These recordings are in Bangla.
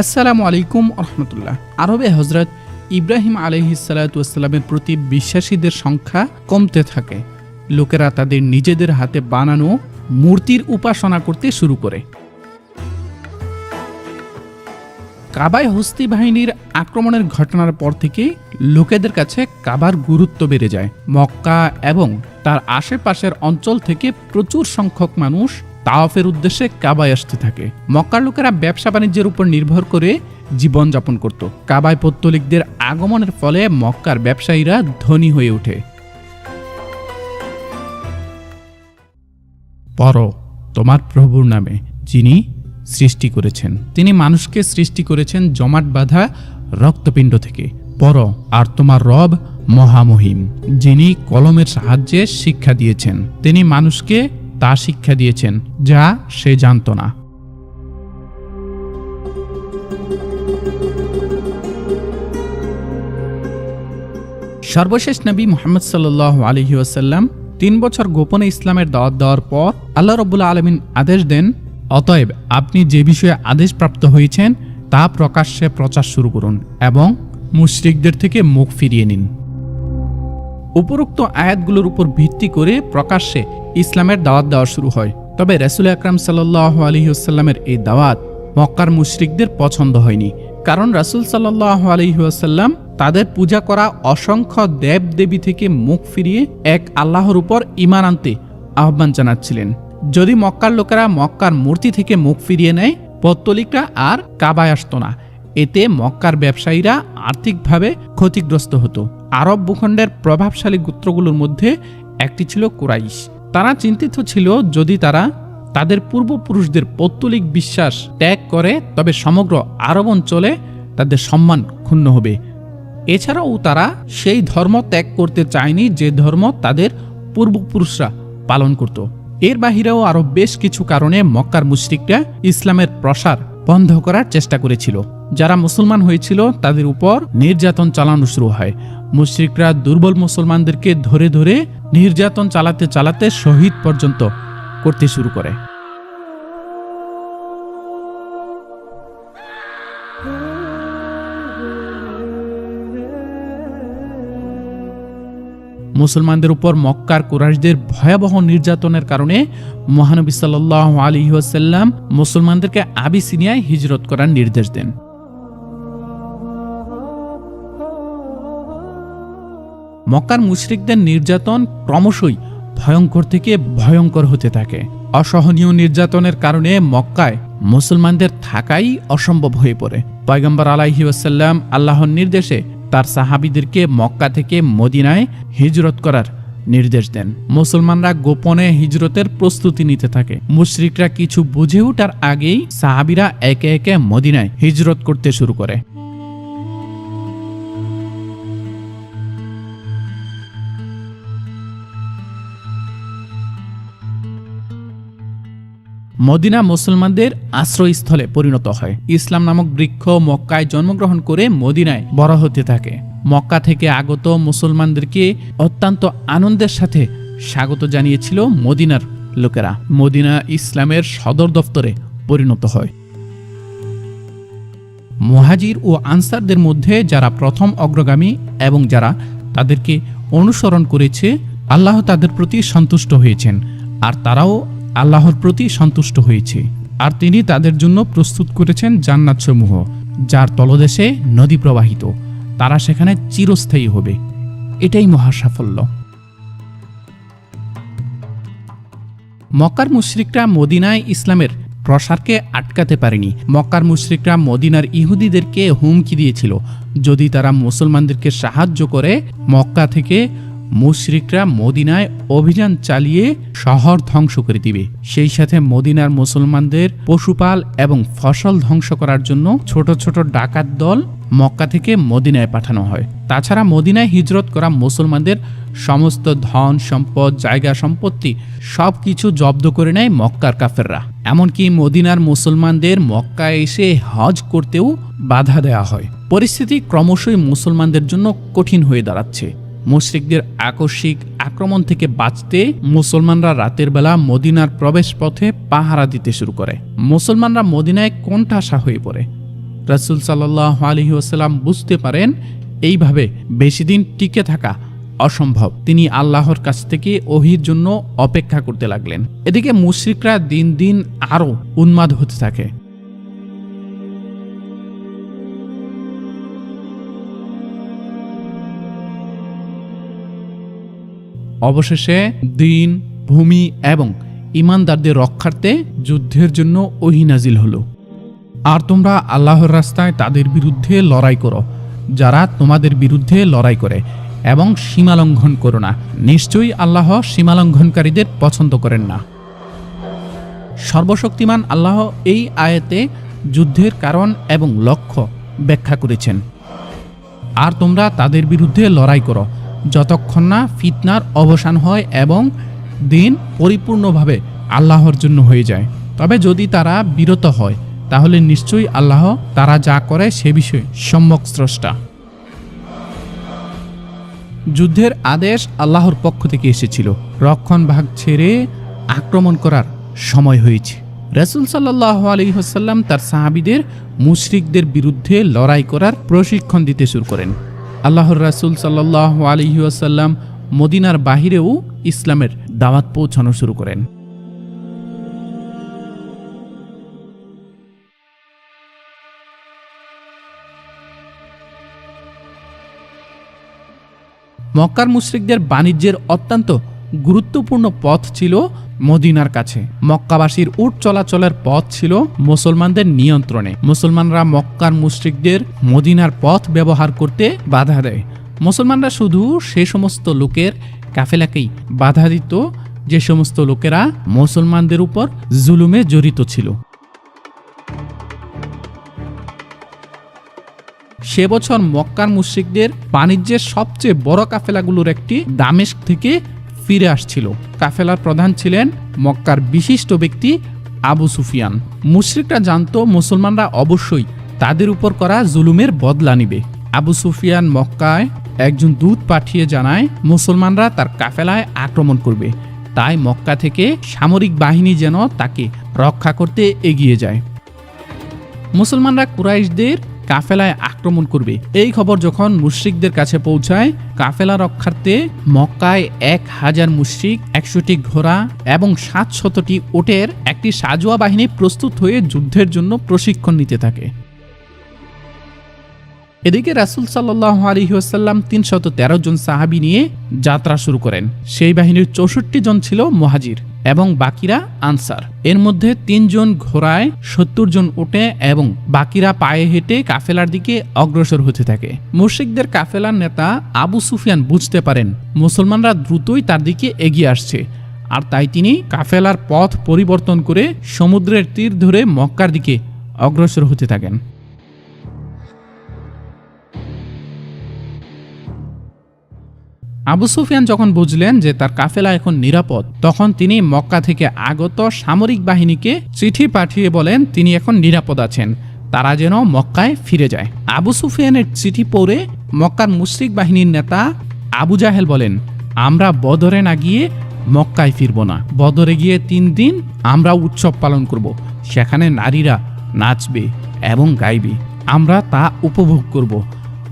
আসসালামু আলাইকুম রহমতুল্লাহ আরবে হজরত ইব্রাহিম আলহিসাল্লামের প্রতি বিশ্বাসীদের সংখ্যা কমতে থাকে। লোকেরা তাদের নিজেদের হাতে বানানো মূর্তির উপাসনা করতে শুরু করে। কাবায় হস্তি বাহিনীর আক্রমণের ঘটনার পর থেকে লোকেদের কাছে কাবার গুরুত্ব বেড়ে যায়। মক্কা এবং তার আশেপাশের অঞ্চল থেকে প্রচুর সংখ্যক মানুষ তাওয়াফের উদ্দেশ্যে কাবায় আসতে থাকে। মক্কার লোকেরা ব্যবসা বাণিজ্যের উপর নির্ভর করে জীবনযাপন করত। কাবায় পত্তলিকদের আগমনের ফলে মক্কার ব্যবসায়ীরা ধনী হয়ে ওঠে। পর তোমার প্রভুর নামে, যিনি সৃষ্টি করেছেন। তিনি মানুষকে সৃষ্টি করেছেন জমাট বাঁধা রক্তপিণ্ড থেকে। পর আর তোমার রব মহামহিম, যিনি কলমের সাহায্যে শিক্ষা দিয়েছেন। তিনি মানুষকে তা শিক্ষা দিয়েছেন, যা সে জানত না। সর্বশেষ নবী মোহাম্মদ সাল্লাহ আলহি ওয়াসাল্লাম তিন বছর গোপনে ইসলামের দাওয়াত দেওয়ার পর আল্লাহ রবুল্লা আলমিন আদেশ দেন, অতএব আপনি যে বিষয়ে আদেশপ্রাপ্ত হয়েছেন তা প্রকাশ্যে প্রচার শুরু করুন এবং মুশরিকদের থেকে মুখ ফিরিয়ে নিন। উপরোক্ত আয়াতগুলোর উপর ভিত্তি করে প্রকাশ্যে ইসলামের দাওয়াত দেওয়া শুরু হয়। তবে রসুল আকরাম সাল্লাহ আলহিউসাল্লামের এই দাওয়াত মক্কার মুশরিকদের পছন্দ হয়নি। কারণ রাসুল সাল্লাহ আলহিউসাল্লাম তাদের পূজা করা অসংখ্য দেব দেবী থেকে মুখ ফিরিয়ে এক আল্লাহর উপর ইমান আনতে আহ্বান জানাচ্ছিলেন। যদি মক্কার লোকেরা মক্কার মূর্তি থেকে মুখ ফিরিয়ে নেয়, পত্তলিকরা আর কাবায় আসতো না। এতে মক্কার ব্যবসায়ীরা আর্থিকভাবে ক্ষতিগ্রস্ত হতো। আরব ভূখণ্ডের প্রভাবশালী গোত্রগুলোর মধ্যে একটি ছিল কুরাইশ। তারা চিন্তিত ছিল যদি তারা তাদের পূর্বপুরুষদের পৌত্তলিক বিশ্বাস ত্যাগ করে, তবে সমগ্র আরব অঞ্চলে তাদের সম্মান ক্ষুণ্ণ হবে। এছাড়াও তারা সেই ধর্ম ত্যাগ করতে চায়নি যে ধর্ম তাদের পূর্বপুরুষরা পালন করত। এর বাহিরেও আরও বেশ কিছু কারণে মক্কার মুশরিকরা ইসলামের প্রসার বন্ধ করার চেষ্টা করেছিল। যারা মুসলমান হয়েছিল, তাদের উপর নির্যাতন চালানো শুরু হয়। মুশরিকরা দুর্বল মুসলমানদেরকে ধরে ধরে নির্যাতন চালাতে চালাতে শহীদ পর্যন্ত করতে শুরু করে। মুসলমানদের উপর মক্কার কুরাইশদের ভয়াবহ নির্যাতনের কারণে মহানবী সাল্লাহ আলী ওয়াসাল্লাম মুসলমানদেরকে আবিসিনিয়ায় হিজরত করার নির্দেশ দেন। মক্কার মুশরিকদের নির্যাতন ক্রমশই ভয়ঙ্কর থেকে ভয়ঙ্কর হতে থাকে। অসহনীয় নির্যাতনের কারণে মক্কায় মুসলমানদের থাকাই অসম্ভব হয়ে পড়ে। পয়গম্বর আলাহি ওয়াসাল্লাম আল্লাহর নির্দেশে তার সাহাবিদেরকে মক্কা থেকে মদিনায় হিজরত করার নির্দেশ দেন। মুসলমানরা গোপনে হিজরতের প্রস্তুতি নিতে থাকে। মুশরিকরা কিছু বুঝে ওঠার আগেই সাহাবিরা একে একে মদিনায় হিজরত করতে শুরু করে। মদিনা মুসলমানদের আশ্রয়স্থলে পরিণত হয়। ইসলাম নামক বৃক্ষ মক্কায় জন্মগ্রহণ করে মদিনায় বড় হতে থাকে। মক্কা থেকে আগত মুসলমানদেরকে অত্যন্ত আনন্দের সাথে স্বাগত জানিয়েছিল মদিনার লোকেরা। মদিনা ইসলামের সদর দফতরে পরিণত হয়। মুহাজির ও আনসারদের মধ্যে যারা প্রথম অগ্রগামী এবং যারা তাদেরকে অনুসরণ করেছে, আল্লাহ তাদের প্রতি সন্তুষ্ট হয়েছেন। আর তারাও আল্লাহর প্রতি সন্তুষ্ট হয়েছে। আর তিনি তাদের জন্য প্রস্তুত করেছেন জান্নাতসমূহ, যার তলদেশে নদী প্রবাহিত। তারা সেখানে চিরস্থায়ী হবে। এটাই মহা সাফল্য মক্কার মুশরিকরা মদিনায় ইসলামের প্রসারকে আটকাতে পারেনি। মক্কার মুশরিকরা মদিনার ইহুদিদেরকে হুমকি দিয়েছিল। যদি তারা মুসলমানদেরকে সাহায্য করে, মক্কা থেকে মুশরিকরা মদিনায় অভিযান চালিয়ে শহর ধ্বংস করে দিবে। সেই সাথে মদিনার মুসলমানদের পশুপাল এবং ফসল ধ্বংস করার জন্য ছোট ছোট ডাকাত দল মক্কা থেকে মদিনায় পাঠানো হয়। তাছাড়া মদিনায় হিজরত করা মুসলমানদের সমস্ত ধন সম্পদ, জায়গা সম্পত্তি সব কিছু জব্দ করে নেয় মক্কার কাফেররা। এমনকি মদিনার মুসলমানদের মক্কায় এসে হজ করতেও বাধা দেওয়া হয়। পরিস্থিতি ক্রমশই মুসলমানদের জন্য কঠিন হয়ে দাঁড়াচ্ছে। মুশরিকদের আকস্মিক আক্রমণ থেকে বাঁচতে মুসলমানরা রাতের বেলা মদিনার প্রবেশ পথে পাহারা দিতে শুরু করে। মুসলমানরা মদিনায় কোণঠাসা হয়ে পড়ে। রাসুল সাল্লাহ আলহি আসাল্লাম বুঝতে পারেন, এইভাবে বেশি দিন টিকে থাকা অসম্ভব। তিনি আল্লাহর কাছ থেকে ওহির জন্য অপেক্ষা করতে লাগলেন। এদিকে মুশ্রিকরা দিন দিন আরও উন্মাদ হতে থাকে। অবশেষে দিন, ভূমি এবং ইমানদারদের রক্ষার্থে যুদ্ধের জন্য ওহি নাজিল হলো। আর তোমরা আল্লাহর রাস্তায় তাদের বিরুদ্ধে লড়াই করো, যারা তোমাদের বিরুদ্ধে লড়াই করে, এবং সীমালঙ্ঘন করো না। নিশ্চয়ই আল্লাহ সীমালঙ্ঘনকারীদের পছন্দ করেন না। সর্বশক্তিমান আল্লাহ এই আয়াতে যুদ্ধের কারণ এবং লক্ষ্য ব্যাখ্যা করেছেন। আর তোমরা তাদের বিরুদ্ধে লড়াই করো যতক্ষণ না ফিতনার অবসান হয় এবং দিন পরিপূর্ণভাবে আল্লাহর জন্য হয়ে যায়। তবে যদি তারা বিরত হয়, তাহলে নিশ্চয়ই আল্লাহ তারা যা করে সে বিষয়ে সম্যক স্রষ্টা। যুদ্ধের আদেশ আল্লাহর পক্ষ থেকে এসেছিল। রক্ষণ ভাগ ছেড়ে আক্রমণ করার সময় হয়েছে। রসুল সাল্লাহ আলী হাসাল্লাম তার সাহাবিদের মুশরিকদের বিরুদ্ধে লড়াই করার প্রশিক্ষণ দিতে শুরু করেন। আল্লাহর রাসুল সাল্লাহ আলহিউসাল্লাম মদিনার বাহিরেও ইসলামের দাওয়াত পৌঁছানো শুরু করেন। মক্কার মুশ্রিকদের বাণিজ্যের অত্যন্ত গুরুত্বপূর্ণ পথ ছিল মদিনার কাছে। মক্কাবাসীর উট চলাচলের পথ ছিল মুসলমানদের নিয়ন্ত্রণে। মুসলমানরা মক্কার মুশরিকদের মদিনার পথ ব্যবহার করতে বাধা দেয়। মুসলমানরা শুধু সে সমস্ত লোকের কাফেলাকেই বাধা দিত, যে সমস্ত লোকেরা মুসলমানদের উপর জুলুমে জড়িত ছিল। সে বছর মক্কার মুশ্রিকদের বাণিজ্যের সবচেয়ে বড় কাফেলাগুলোর একটি দামেস্ক থেকে ফিরে আসছিল। কাফেলার প্রধান ছিলেন মক্কার বিশিষ্ট ব্যক্তি আবু সুফিয়ান। মুশ্রিকরা জানত মুসলমানরা অবশ্যই তাদের উপর করা জুলুমের বদলা নিবে। আবু সুফিয়ান মক্কায় একজন দূত পাঠিয়ে জানায়, মুসলমানরা তার কাফেলায় আক্রমণ করবে। তাই মক্কা থেকে সামরিক বাহিনী যেন তাকে রক্ষা করতে এগিয়ে যায়। মুসলমানরা কুরাইশদের কাফেলায় আক্রমণ করবে। এই খবর যখন মুশ্রিকদের কাছে পৌঁছায়, কাফেলা রক্ষার্থে মক্কায় এক হাজার মুশ্রিক, একশোটি ঘোড়া এবং সাতশতটি ওটের একটি সাজোয়া বাহিনী প্রস্তুত হয়ে যুদ্ধের জন্য প্রশিক্ষণ নিতে থাকে। এদিকে রাসুল সাল্লাহ তিনশত তেরো জন সাহাবি নিয়ে যাত্রা শুরু করেন। সেই বাহিনীর চৌষট্টি জন ছিল মহাজির। এবং বাকিরা আনসার। এর মধ্যে তিনজন ঘোড়ায় সত্তর জন ওটে এবং বাকিরা পায়ে হেঁটে কাফেলার দিকে অগ্রসর হতে থাকে। মুর্শিকদের কাফেলার নেতা আবু সুফিয়ান বুঝতে পারেন, মুসলমানরা দ্রুতই তার দিকে এগিয়ে আসছে। আর তাই তিনি কাফেলার পথ পরিবর্তন করে সমুদ্রের তীর ধরে মক্কার দিকে অগ্রসর হতে থাকেন। আবু সুফিয়ান যখন বুঝলেন যে তার কাফেলা এখন নিরাপদ, তখন তিনি মক্কা থেকে আগত সামরিক বাহিনীকে চিঠি পাঠিয়ে বলেন তিনি এখন নিরাপদ আছেন, তারা যেন মক্কায় ফিরে যায়। আবু সুফিয়ানের চিঠি পড়ে মক্কার মুশরিক বাহিনীর নেতা আবু জাহেল বলেন, আমরা বদরে না গিয়ে মক্কায় ফিরব না। বদরে গিয়ে তিন দিন আমরা উৎসব পালন করব। সেখানে নারীরা নাচবে এবং গাইবে। আমরা তা উপভোগ করব।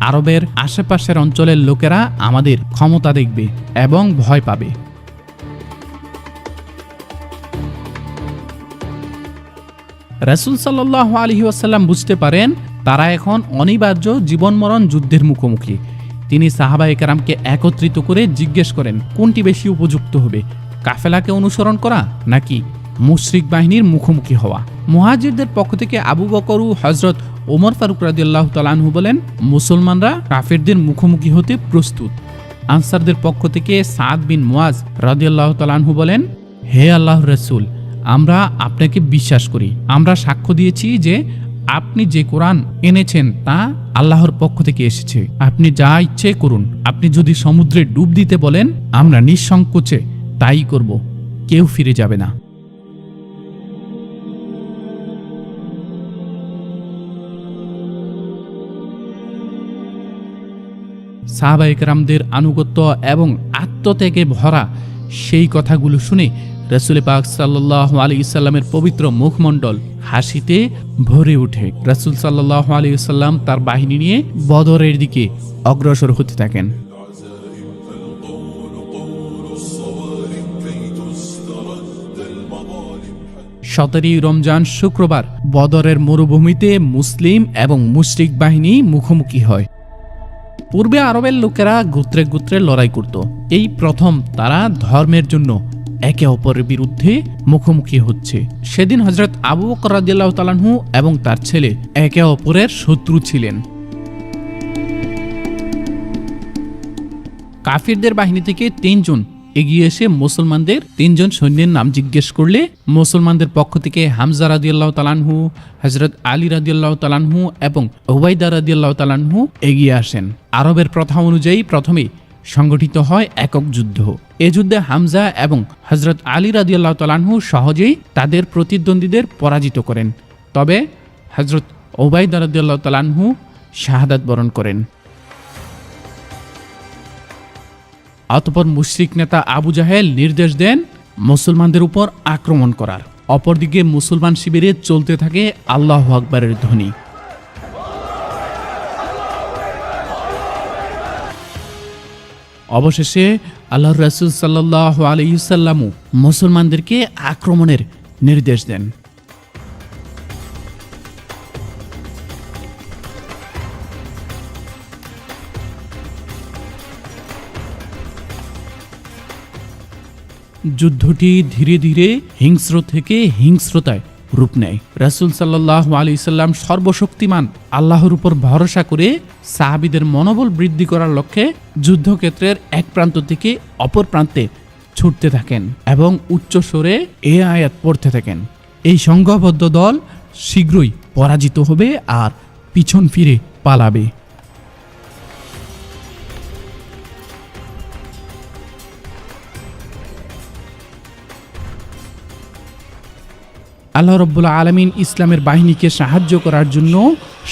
আরবের আশেপাশের অঞ্চলের লোকেরা আমাদের ক্ষমতা দেখবে এবং ভয় পাবে। রাসুল সাল্লাহ আলহি আসাল্লাম বুঝতে পারেন, তারা এখন অনিবার্য জীবনমরণ যুদ্ধের মুখোমুখি। তিনি সাহাবা একরামকে একত্রিত করে জিজ্ঞেস করেন, কোনটি বেশি উপযুক্ত হবে, কাফেলাকে অনুসরণ করা নাকি মুশরিক বাহিনীর মুখোমুখি হওয়া। মুহাজিরদের পক্ষ থেকে আবু বকরু হজরত ওমর ফারুক রাদিয়াল্লাহ তালানহু বলেন, মুসলমানরা কাফেরদের মুখোমুখি হতে প্রস্তুত। আনসারদের পক্ষ থেকে সাদ বিন মুয়াজ রাদিয়াল্লাহ তালানহু বলেন, হে আল্লাহ রসুল, আমরা আপনাকে বিশ্বাস করি। আমরা সাক্ষ্য দিয়েছি যে আপনি যে কোরআন এনেছেন তা আল্লাহর পক্ষ থেকে এসেছে। আপনি যা ইচ্ছে করুন, আপনি যদি সমুদ্রে ডুব দিতে বলেন, আমরা নিঃসংকোচে তাই করব। কেউ ফিরে যাবে না। সাহাবা একরামদের আনুগত্য এবং আত্মত্যাগে ভরা সেই কথাগুলো শুনে রসুল পাক সাল্লাহ আলী ইসাল্লামের পবিত্র মুখমণ্ডল হাসিতে ভরে ওঠে। রসুল সাল্লাহ আলী ইসাল্লাম তার বাহিনী নিয়ে বদরের দিকে অগ্রসর হতে থাকেন। সতেরোই রমজান শুক্রবার বদরের মরুভূমিতে মুসলিম এবং মুশরিক বাহিনী মুখোমুখি হয়। পূর্বে আরবের লোকেরা গোত্রে গোত্রে লড়াই করত। এই প্রথম তারা ধর্মের জন্য একে অপরের বিরুদ্ধে মুখোমুখি হচ্ছে। সেদিন হজরত আবু বকর তালানহু এবং তার ছেলে একে অপরের শত্রু ছিলেন। কাফিরদের বাহিনী থেকে তিনজন এগিয়ে এসে মুসলমানদের তিনজন সৈন্যের নাম জিজ্ঞেস করলে মুসলমানদের পক্ষ থেকে হামজা রাদিয়াল্লাহ তালানহু হজরত আলী রাদিয়াল্লাহ তালানহু এবং ওবাইদা রাদিয়াল্লাহ তালানহু এগিয়ে আসেন। আরবের প্রথা অনুযায়ী প্রথমে সংগঠিত হয় একক যুদ্ধ। এ যুদ্ধে হামজা এবং হজরত আলী রাদিয়াল্লাহ তালানহু সহজেই তাদের প্রতিদ্বন্দ্বীদের পরাজিত করেন। তবে হজরত ওবাইদা রাদিয়াল্লাহ তালানহু শাহাদাত বরণ করেন। অতপর মুশরিক নেতা আবু জাহেল নির্দেশ দেন মুসলমানদের উপর আক্রমণ করার। অপরদিকে মুসলমান শিবিরে চলতে থাকে আল্লাহ আকবরের ধ্বনি। অবশেষে আল্লাহ রসুল সাল্লাহ আলহিসাল্লামু মুসলমানদেরকে আক্রমণের নির্দেশ দেন। যুদ্ধটি ধীরে ধীরে হিংস্র থেকে হিংস্রতায় রূপ নেয়। রাসুল সাল্লাহ আলি সাল্লাম সর্বশক্তিমান আল্লাহর উপর ভরসা করে সাহাবিদের মনোবল বৃদ্ধি করার লক্ষ্যে যুদ্ধক্ষেত্রের এক প্রান্ত থেকে অপর প্রান্তে ছুটতে থাকেন এবং উচ্চ স্বরে এ আয়াত পড়তে থাকেন। এই সংঘবদ্ধ দল শীঘ্রই পরাজিত হবে আর পিছন ফিরে পালাবে। আল্লাহ রব্বুল্লা আলমিন ইসলামের বাহিনীকে সাহায্য করার জন্য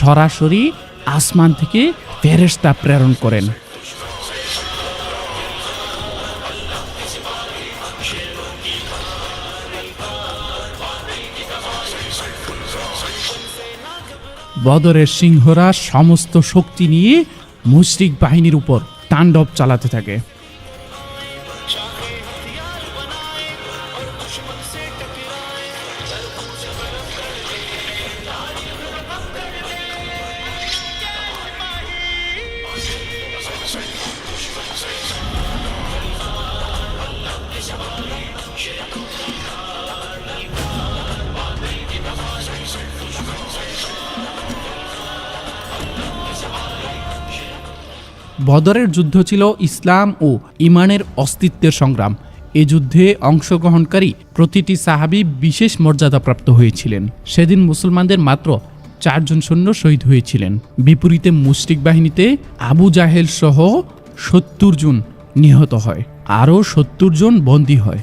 সরাসরি আসমান থেকে ফেরেশতা প্রেরণ করেন। বদরের সিংহরা সমস্ত শক্তি নিয়ে মুশরিক বাহিনীর উপর তাণ্ডব চালাতে থাকে। বদরের যুদ্ধ ছিল ইসলাম ও ইমানের অস্তিত্বের সংগ্রাম। এ যুদ্ধে অংশগ্রহণকারী প্রতিটি সাহাবি বিশেষ মর্যাদাপ্রাপ্ত হয়েছিলেন। সেদিন মুসলমানদের মাত্র চারজন সৈন্য শহীদ হয়েছিলেন। বিপরীতে মুশরিক বাহিনীতে আবু জাহেল সহ সত্তর জন নিহত হয়। আরও সত্তর জন বন্দী হয়।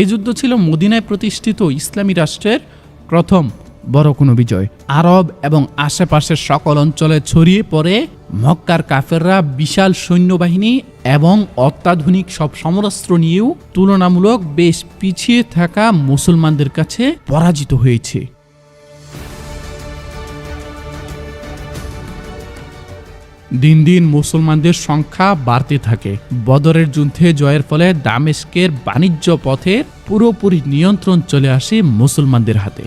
এ যুদ্ধ ছিল মদিনায় প্রতিষ্ঠিত ইসলামী রাষ্ট্রের প্রথম বড় কোনো বিজয়। আরব এবং আশেপাশের সকল অঞ্চলে ছড়িয়ে পড়ে মক্কার কাফেররা বিশাল সৈন্যবাহিনী এবং অত্যাধুনিক সব সমরাস্ত্র নিয়েও তুলনামূলক বেশ পিছিয়ে থাকা মুসলমানদের কাছে পরাজিত হয়েছে। দিন দিন মুসলমানদের সংখ্যা বাড়তে থাকে। বদরের যুদ্ধে জয়ের ফলে দামেস্কের বাণিজ্য পথের পুরোপুরি নিয়ন্ত্রণ চলে আসে মুসলমানদের হাতে।